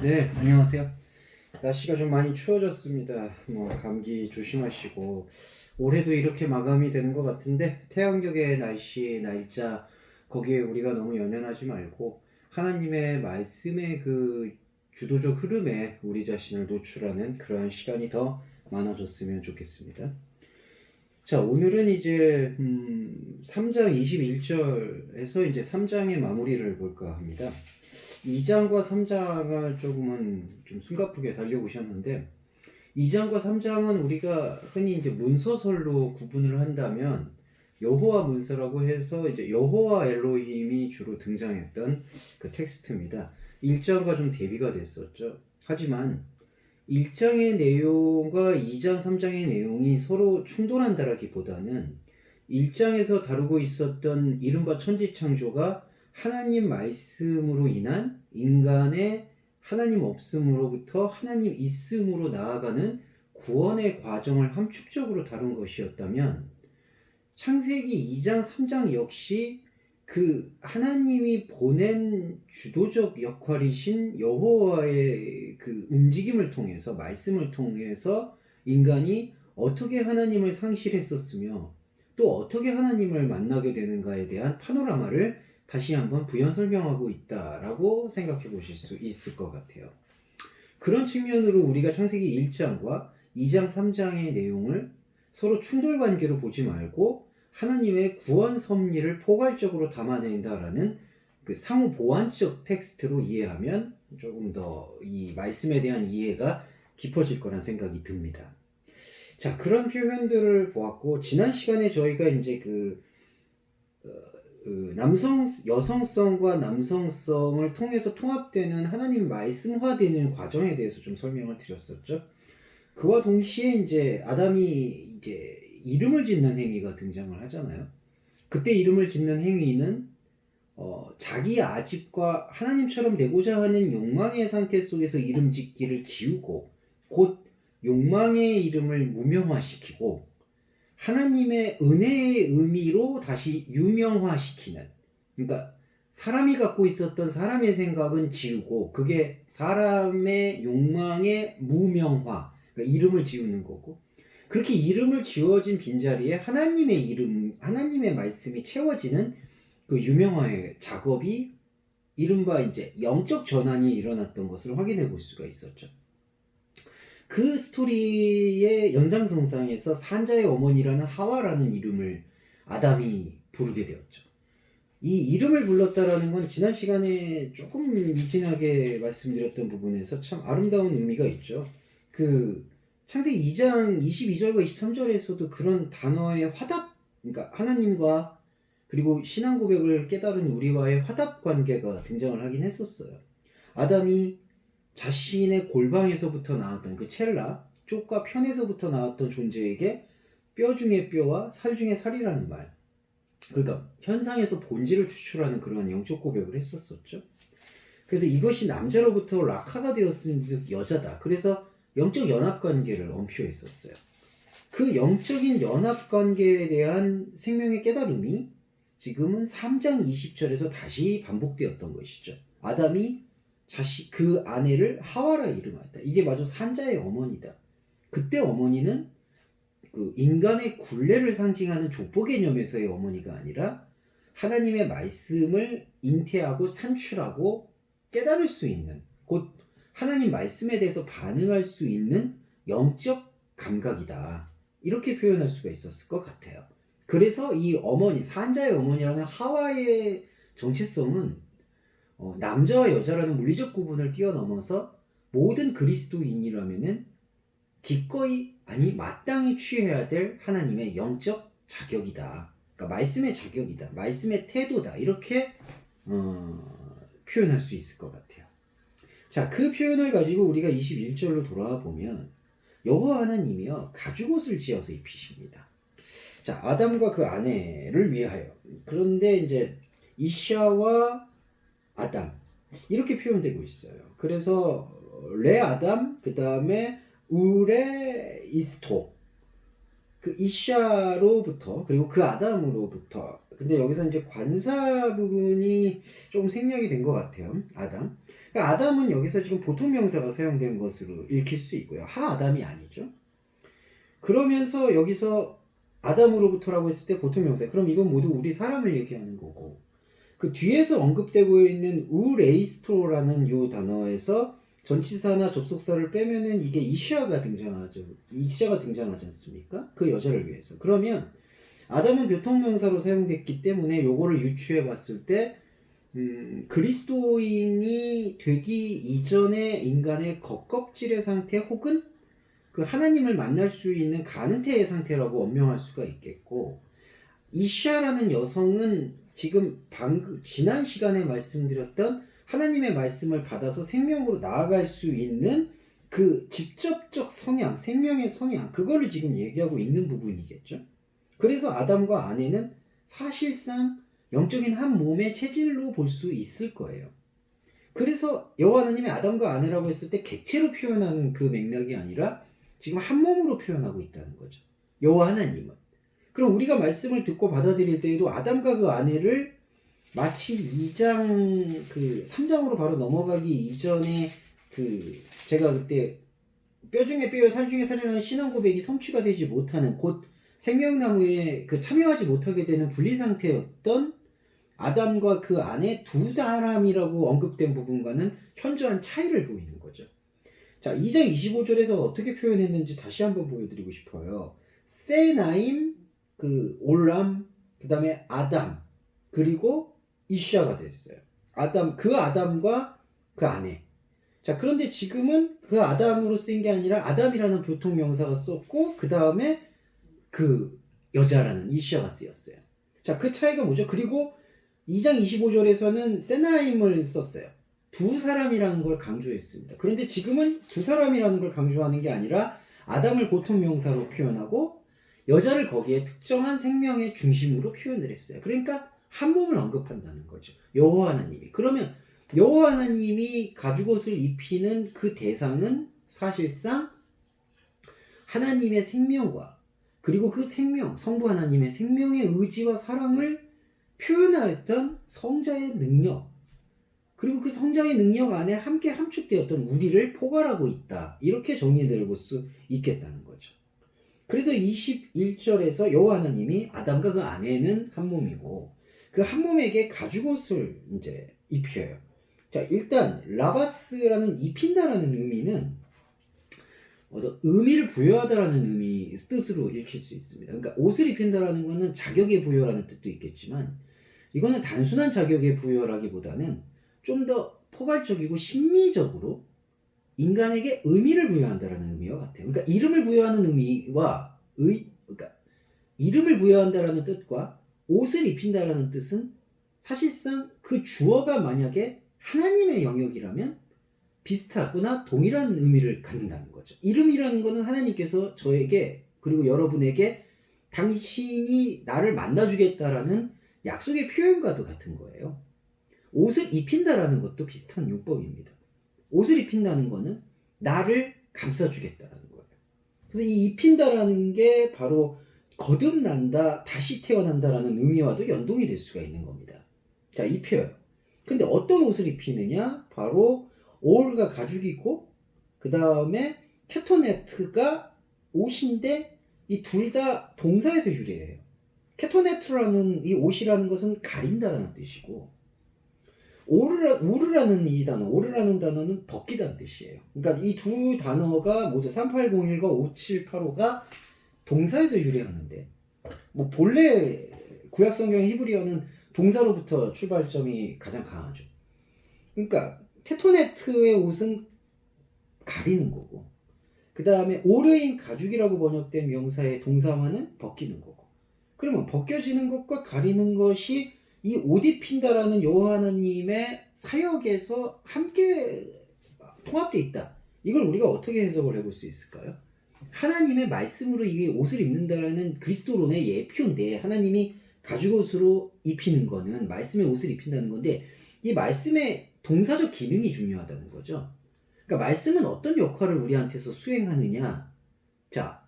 네, 안녕하세요. 날씨가 좀 많이 추워졌습니다. 뭐 감기 조심하시고 올해도 이렇게 마감이 되는 것 같은데 태양격의 날씨 날짜 거기에 우리가 너무 연연하지 말고 하나님의 말씀의 그 주도적 흐름에 우리 자신을 노출하는 그러한 시간이 더 많아졌으면 좋겠습니다. 자, 오늘은 이제 음, 3장 21절에서 이제 3장의 마무리를 볼까 합니다. 2장과 3장을 조금은 좀 숨가쁘게 달려보셨는데 2장과 3장은 우리가 흔히 이제 문서설로 구분을 한다면 여호와 문서라고 해서 이제 여호와 엘로힘이 주로 등장했던 그 텍스트입니다. 1장과 좀 대비가 됐었죠. 하지만 1장의 내용과 2장, 3장의 내용이 서로 충돌한다라기보다는 1장에서 다루고 있었던 이른바 천지창조가 하나님 말씀으로 인한 인간의 하나님 없음으로부터 하나님 있음으로 나아가는 구원의 과정을 함축적으로 다룬 것이었다면 창세기 2장, 3장 역시 그 하나님이 보낸 주도적 역할이신 여호와의 그 움직임을 통해서 말씀을 통해서 인간이 어떻게 하나님을 상실했었으며 또 어떻게 하나님을 만나게 되는가에 대한 파노라마를 다시 한번 부연 설명하고 있다라고 생각해 보실 수 있을 것 같아요. 그런 측면으로 우리가 창세기 1장과 2장, 3장의 내용을 서로 충돌 관계로 보지 말고 하나님의 구원 섭리를 포괄적으로 담아낸다라는 그 상호 보완적 텍스트로 이해하면 조금 더 이 말씀에 대한 이해가 깊어질 거란 생각이 듭니다. 자, 그런 표현들을 보았고 지난 시간에 저희가 이제 그 어, 그 남성 여성성과 남성성을 통해서 통합되는 하나님 말씀화되는 과정에 대해서 좀 설명을 드렸었죠. 그와 동시에 이제 아담이 이제 이름을 짓는 행위가 등장을 하잖아요. 그때 이름을 짓는 행위는 어, 자기 아집과 하나님처럼 되고자 하는 욕망의 상태 속에서 이름 짓기를 지우고 곧 욕망의 이름을 무명화시키고 하나님의 은혜의 의미로 다시 유명화시키는 그러니까 사람이 갖고 있었던 사람의 생각은 지우고 그게 사람의 욕망의 무명화 그러니까 이름을 지우는 거고 그렇게 이름을 지워진 빈자리에 하나님의 이름 하나님의 말씀이 채워지는 그 유명화의 작업이 이른바 이제 영적 전환이 일어났던 것을 확인해 볼 수가 있었죠. 그 스토리의 연장선상에서 산자의 어머니라는 하와라는 이름을 아담이 부르게 되었죠. 이 이름을 불렀다라는 건 지난 시간에 조금 미진하게 말씀드렸던 부분에서 참 아름다운 의미가 있죠. 그 창세기 2장 22절과 23절에서도 그런 단어의 화답, 그러니까 하나님과 그리고 신앙 고백을 깨달은 우리와의 화답 관계가 등장을 하긴 했었어요. 아담이 자신의 골방에서부터 나왔던 그 첼라, 쪽과 편에서부터 나왔던 존재에게 뼈 중에 뼈와 살 중에 살이라는 말. 그러니까 현상에서 본질을 추출하는 그런 영적 고백을 했었었죠. 그래서 이것이 남자로부터 락하가 되었은 즉 여자다. 그래서 영적 연합 관계를 엄표했었어요. 그 영적인 연합 관계에 대한 생명의 깨달음이 지금은 3장 20절에서 다시 반복되었던 것이죠. 아담이 자식 그 아내를 하와라 이름하였다. 이게 마저 산자의 어머니다. 그때 어머니는 그 인간의 굴레를 상징하는 족보 개념에서의 어머니가 아니라 하나님의 말씀을 잉태하고 산출하고 깨달을 수 있는 곧 하나님 말씀에 대해서 반응할 수 있는 영적 감각이다. 이렇게 표현할 수가 있었을 것 같아요. 그래서 이 어머니, 산자의 어머니라는 하와의 정체성은 어, 남자와 여자라는 물리적 구분을 뛰어넘어서 모든 그리스도인이라면은 기꺼이 아니 마땅히 취해야 될 하나님의 영적 자격이다. 그러니까 말씀의 자격이다. 말씀의 태도다. 이렇게 어, 표현할 수 있을 것 같아요. 자, 그 표현을 가지고 우리가 21절로 돌아와 보면 여호와 하나님이여 가죽 옷을 지어서 입히십니다. 자, 아담과 그 아내를 위하여. 그런데 이제 이샤와 아담 이렇게 표현되고 있어요. 그래서 레 아담 그 다음에 우레 이스토 그 이샤로부터 그리고 그 아담으로부터 그 근데 여기서 이제 관사 부분이 조금 생략이 된 것 같아요. 아담. 그러니까 아담은 여기서 지금 보통 명사가 사용된 것으로 읽힐 수 있고요. 하 아담이 아니죠. 그러면서 여기서 아담으로부터라고 했을 때 보통 명사. 그럼 이건 모두 우리 사람을 얘기하는 거고. 그 뒤에서 언급되고 있는 우레이스토라는 요 단어에서 전치사나 접속사를 빼면은 이게 이시아가 등장하죠. 이시아가 등장하지 않습니까? 그 여자를 위해서. 그러면 아담은 교통명사로 사용됐기 때문에 요거를 유추해 봤을 때 음, 그리스도인이 되기 이전의 인간의 겉껍질의 상태 혹은 그 하나님을 만날 수 있는 가는태의 상태라고 언명할 수가 있겠고 이시아라는 여성은 지금 방금 지난 시간에 말씀드렸던 하나님의 말씀을 받아서 생명으로 나아갈 수 있는 그 직접적 성향, 생명의 성향, 그거를 지금 얘기하고 있는 부분이겠죠. 그래서 아담과 아내는 사실상 영적인 한 몸의 체질로 볼 수 있을 거예요. 그래서 여호와 하나님이 아담과 아내라고 했을 때 객체로 표현하는 그 맥락이 아니라 지금 한 몸으로 표현하고 있다는 거죠. 여호와 하나님은. 그럼 우리가 말씀을 듣고 받아들일 때에도 아담과 그 아내를 마치 2장 그 3장으로 바로 넘어가기 이전에 그 제가 그때 뼈 중에 뼈요 살 중에 살이라는 신앙 고백이 성취가 되지 못하는 곧 생명나무에 그 참여하지 못하게 되는 분리 상태였던 아담과 그 아내 두 사람이라고 언급된 부분과는 현저한 차이를 보이는 거죠. 자, 2장 25절에서 어떻게 표현했는지 다시 한번 보여드리고 싶어요. 세나임, 그 올람, 그 다음에 아담, 그리고 이샤가 됐어요. 아담, 그 아담과 그 아내. 자, 그런데 지금은 그 아담으로 쓰인 게 아니라 아담이라는 보통 명사가 썼고, 그 다음에 그 여자라는 이시아가 쓰였어요. 자, 그 차이가 뭐죠? 그리고 2장 25절에서는 세나임을 썼어요. 두 사람이라는 걸 강조했습니다. 그런데 지금은 두 사람이라는 걸 강조하는 게 아니라 아담을 보통 명사로 표현하고 여자를 거기에 특정한 생명의 중심으로 표현을 했어요. 그러니까 한 몸을 언급한다는 거죠. 여호와 하나님이. 그러면 여호와 하나님이 가죽옷을 입히는 그 대상은 사실상 하나님의 생명과 그리고 그 생명, 성부 하나님의 생명의 의지와 사랑을 표현하였던 성자의 능력, 그리고 그 성자의 능력 안에 함께 함축되었던 우리를 포괄하고 있다. 이렇게 정의해볼 수 있겠다는 거죠. 그래서 21절에서 여호와 하나님이 아담과 그 아내는 한 몸이고 그 한 몸에게 가죽옷을 이제 입혀요. 자, 일단 라바스라는 입힌다라는 의미는 어떤 의미를 부여하다라는 의미 뜻으로 읽힐 수 있습니다. 그러니까 옷을 입힌다라는 것은 자격의 부여라는 뜻도 있겠지만 이거는 단순한 자격의 부여라기보다는 좀 더 포괄적이고 심미적으로 인간에게 의미를 부여한다라는 의미와 같아요. 그러니까 이름을 부여하는 의미와 의 그러니까 이름을 부여한다라는 뜻과 옷을 입힌다라는 뜻은 사실상 그 주어가 만약에 하나님의 영역이라면 비슷하거나 동일한 의미를 갖는다는 거죠. 이름이라는 것은 하나님께서 저에게 그리고 여러분에게 당신이 나를 만나주겠다라는 약속의 표현과도 같은 거예요. 옷을 입힌다라는 것도 비슷한 용법입니다. 옷을 입힌다는 거는 나를 감싸주겠다라는 거예요. 그래서 이 입힌다라는 게 바로 거듭난다, 다시 태어난다라는 의미와도 연동이 될 수가 있는 겁니다. 자, 입혀요. 근데 어떤 옷을 입히느냐? 바로 올가 가죽이고, 그 다음에 케토네트가 옷인데, 이 둘 다 동사에서 유래해요. 케토네트라는 이 옷이라는 것은 가린다라는 뜻이고, 오르라, 우르라는 이 단어, 오르라는 단어는 벗기다는 뜻이에요. 그러니까 이 두 단어가 모두 3801과 5785가 동사에서 유래하는데, 뭐 본래 구약 성경 히브리어는 동사로부터 출발점이 가장 강하죠. 그러니까 테토네트의 옷은 가리는 거고, 그 다음에 오르인 가죽이라고 번역된 명사의 동사화는 벗기는 거고. 그러면 벗겨지는 것과 가리는 것이 이옷 입힌다라는 여호와 하나님의 사역에서 함께 통합되어 있다. 이걸 우리가 어떻게 해석을 해볼 수 있을까요? 하나님의 말씀으로 이게 옷을 입는다라는 그리스도론의 예표인데 하나님이 가죽옷으로 입히는 거는 말씀의 옷을 입힌다는 건데 이 말씀의 동사적 기능이 중요하다는 거죠. 그러니까 말씀은 어떤 역할을 우리한테서 수행하느냐? 자,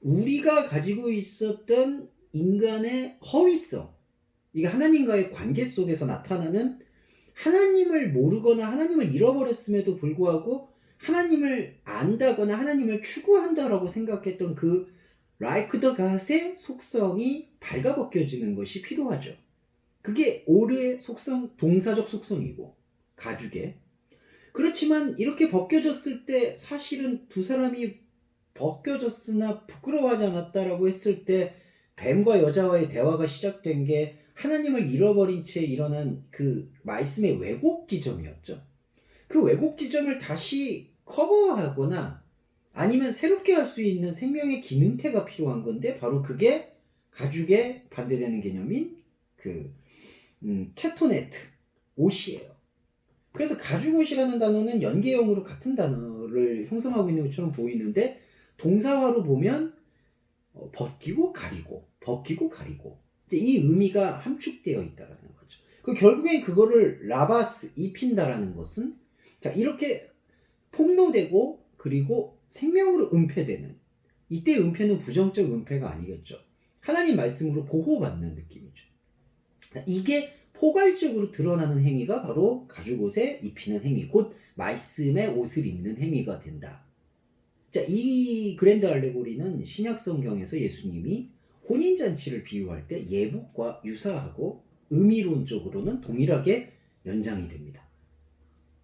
우리가 가지고 있었던 인간의 허위성 이게 하나님과의 관계 속에서 나타나는 하나님을 모르거나 하나님을 잃어버렸음에도 불구하고 하나님을 안다거나 하나님을 추구한다라고 생각했던 그 like the God의 속성이 발가벗겨지는 것이 필요하죠. 그게 오르의 속성, 동사적 속성이고 가죽의 그렇지만 이렇게 벗겨졌을 때 사실은 두 사람이 벗겨졌으나 부끄러워하지 않았다라고 했을 때 뱀과 여자와의 대화가 시작된 게 하나님을 잃어버린 채 일어난 그 말씀의 왜곡 지점이었죠. 그 왜곡 지점을 다시 커버하거나 아니면 새롭게 할 수 있는 생명의 기능태가 필요한 건데 바로 그게 가죽에 반대되는 개념인 그 음, 케토네트 옷이에요. 그래서 가죽 옷이라는 단어는 연계형으로 같은 단어를 형성하고 있는 것처럼 보이는데 동사화로 보면 어, 벗기고 가리고 벗기고 가리고 이 의미가 함축되어 있다라는 거죠. 그 결국엔 그거를 라바스 입힌다라는 것은 자 이렇게 폭로되고 그리고 생명으로 은폐되는 이때 은폐는 부정적 은폐가 아니겠죠. 하나님 말씀으로 보호받는 느낌이죠. 이게 포괄적으로 드러나는 행위가 바로 가죽 옷에 입히는 행위, 곧 말씀의 옷을 입는 행위가 된다. 자, 이 그랜드 알레고리는 신약 성경에서 예수님이 혼인 잔치를 비유할 때 예복과 유사하고 의미론적으로는 동일하게 연장이 됩니다.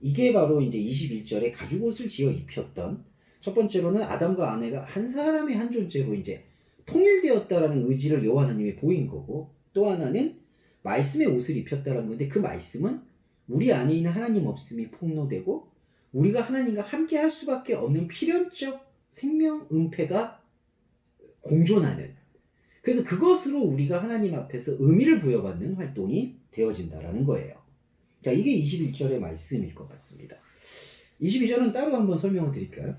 이게 바로 이제 21절에 가죽 옷을 지어 입혔던 첫 번째로는 아담과 아내가 한 사람의 한 존재로 이제 통일되었다라는 의지를 여호와 하나님이 보인 거고 또 하나는 말씀의 옷을 입혔다라는 건데 그 말씀은 우리 안에 있는 하나님 없음이 폭로되고 우리가 하나님과 함께 할 수밖에 없는 필연적 생명 은폐가 공존하는 그래서 그것으로 우리가 하나님 앞에서 의미를 부여받는 활동이 되어진다라는 거예요. 자, 이게 21절의 말씀일 것 같습니다. 22절은 따로 한번 설명을 드릴까요?